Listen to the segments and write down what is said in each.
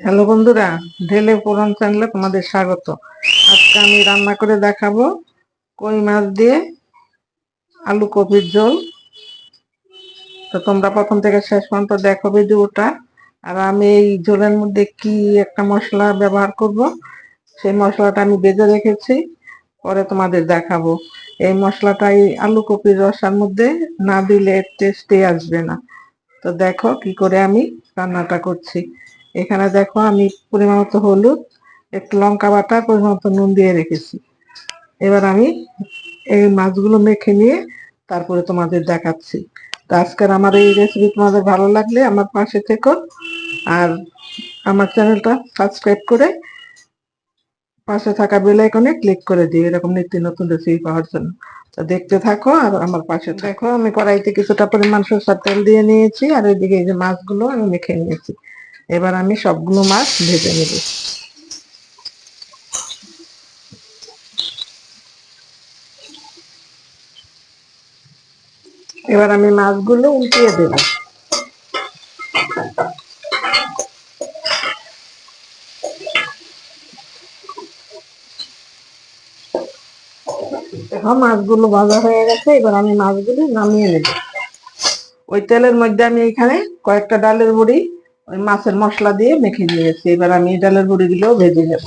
Hello বন্ধুরা, ঢেলে পুরান চ্যানেলে তোমাদের স্বাগত। আজকে আমি রান্না করে দেখাবো কই মাছ দিয়ে আলু কপির ঝোল। তো তোমরা প্রথম থেকে শেষ পর্যন্ত দেখো ভিডিওটা। আর আমি এই ঝোলের মধ্যে কি একটা মশলা ব্যবহার করব, সেই মশলাটা আমি বেজে রেখেছি, পরে তোমাদের দেখাবো। এই মশলাটা এই আলু কপির রসার মধ্যে না দিলে টেস্টে আসবে না। তো দেখো কি করে আমি রান্নাটা করছি। এখানে দেখো আমি পরিমাণ মতো হলুদ, একটু লঙ্কা বাটা, পরিমাণ মতো নুন দিয়ে রেখেছি। এবার আমি এই মাছগুলো মেখে নিয়ে তারপরে তোমাদের দেখাচ্ছি। তো আজকের আমার এই রেসিপি তোমাদের ভালো লাগলে আমার পাশে থেকো আর আমার চ্যানেলটা সাবস্ক্রাইব করে পাশে থাকা বেল আইকনে ক্লিক করে দিই এরকম নিত্য নতুন রেসিপি পাওয়ার জন্য। তো দেখতে থাকো আর আমার পাশে থাকো। আমি কড়াইতে কিছুটা পরিমাণ সরষার তেল দিয়ে নিয়েছি আর এদিকে এই যে মাছগুলো আমি মেখে নিয়েছি। এবার আমি সবগুলো মাছ ভেজে নেব। এবার আমি মাছগুলো উল্টিয়ে দেব। দেখো, মাছগুলো ভাজা হয়ে গেছে, এবার আমি মাছগুলো নামিয়ে নেব। ওই তেলের মধ্যে আমি এখানে কয়েকটা ডালের বড়ি ওই মাছের মশলা দিয়ে মেখে নিয়েছি। এবার আমি ডালের বড়ি গুলো ভেজে নেব।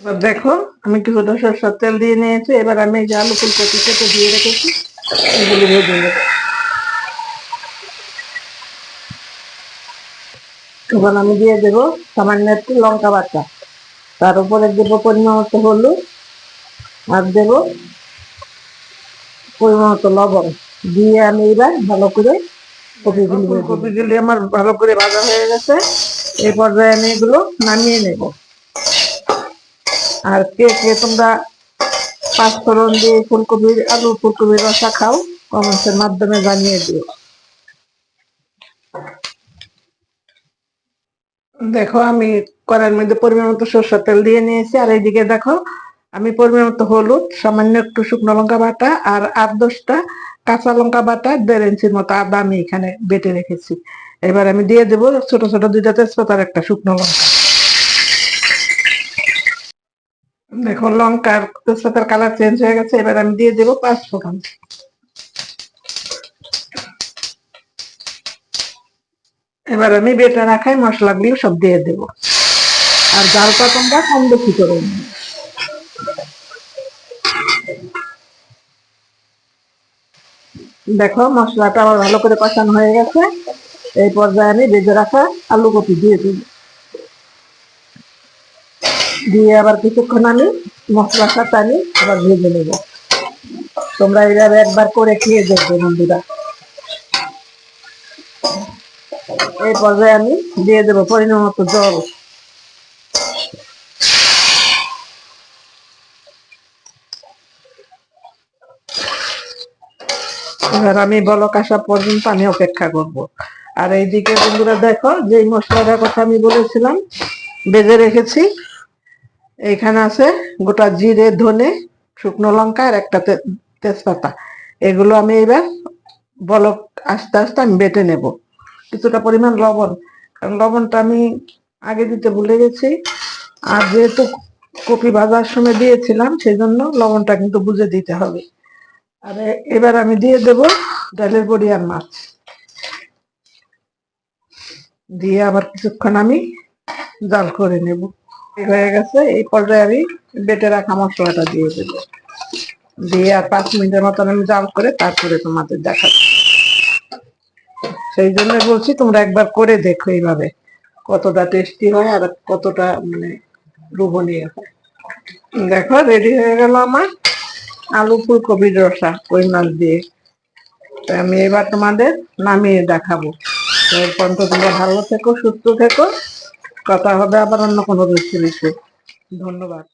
এবার দেখো, আমি কিছুটা সরষের তেল দিয়ে নিয়েছি। এবার আমি এই যে আলু ফুলকপি কেটে দিয়ে রেখেছি, এগুলো ভেজে নেব। এবার আমি দিয়ে দেব সামান্য একটু লঙ্কা বাটা। তার উপরে দেবো পরিমাণ মতো হলুদ। আর দেবো পরিমাণ মতো লবণ দিয়ে আমি এবার ভালো করে কপিগুলো কপিগুলি আমার ভালো করে ভাজা হয়ে গেছে। এই পর্যায়ে আমি এগুলো নামিয়ে নেব। আর কে কে তোমরা পাঁচফোড়ন দিয়ে ফুলকপির আলু ফুলকপির রসা খাও কমেন্টের মাধ্যমে জানিয়ে দিও। দেখো আমি কড়াইয়ের মধ্যে পরিমাণ মতো সরষের তেল দিয়ে নিয়েছি। আর এইদিকে দেখো আমি পরিমাণ মতো হলুদ, সামান্য একটু শুকনো লঙ্কা বাটা আর আট দশটা কাঁচা লঙ্কা বাটা দেড় ইঞ্চির মতো আদা আমি এখানে বেটে রেখেছি। এবার আমি দিয়ে দেবো ছোট ছোট দুইটা তেজপাতার একটা শুকনো লঙ্কা। দেখো লঙ্কার তেজপাতার কালার চেঞ্জ হয়ে গেছে, এবার আমি দিয়ে দেবো পাঁচ ফোড়ন। এবার আমি বেটে রাখাই মশলাগুলো সব দিয়ে দেবো। আর জালটা তোমরা কম বেশি করে। দেখো, মশলাটা আমার ভালো করে কষানো হয়ে গেছে। এই পর্যায়ে আমি ভেজে রাখা আলু কপি দিয়ে দিই। দিয়ে আবার কিছুক্ষণ আমি মশলার সাথে আমি আবার ভেজে নেব। তোমরা এইভাবে একবার করে খেয়ে দেখবে বন্ধুরা। এই পর্যায়ে আমি দিয়ে দেবো পরিমাণ মতো জল। এবার আমি বলক আসা পর্যন্ত আমি অপেক্ষা করব। আর এইদিকে বন্ধুরা দেখো যে মশলাটার কথা আমি বলেছিলাম, বেজে রেখেছি। এখানে আছে গোটা জিরে, ধনে, শুকনো লঙ্কা আর একটা তেজপাতা। এগুলো আমি এবার বলক আস্তে আস্তে আমি বেটে নেব। কিছুটা পরিমাণ লবণ, কারণ লবণটা আমি আগে দিতে ভুলে গেছি। আর যেহেতু কপি ভাজার সময় দিয়েছিলাম সেই জন্য লবণটা কিন্তু বুঝে দিতে হবে। আর, এবার আমি দিয়ে দেব ডালের বড়ি আর মাছ। দিয়ে আবার কিছুক্ষণ আমি জাল করে নেব। হয়ে গেছে, এই পর্যায়ে আমি বেটে রাখা মশলাটা দিয়ে দেবো। দিয়ে আর পাঁচ মিনিটের মতন আমি জাল করে তারপরে তোমাদের দেখাচ্ছি সেই জন্য বলছি, তোমরা একবার করে দেখো এইভাবে কতটা টেস্টি হয় আর কতটা মানে লোভনীয় হয়। দেখো, রেডি হয়ে গেল আমার। আলু ফুলকপির রসা, কই মাছ দিয়ে। তো আমি এবার তোমাদের নামিয়ে দেখাবো। তো এর পর্যন্ত তোমরা ভালো থেকো, সুস্থ থেকো। কথা হবে আবার অন্য কোনো রেসিপিতে ধন্যবাদ।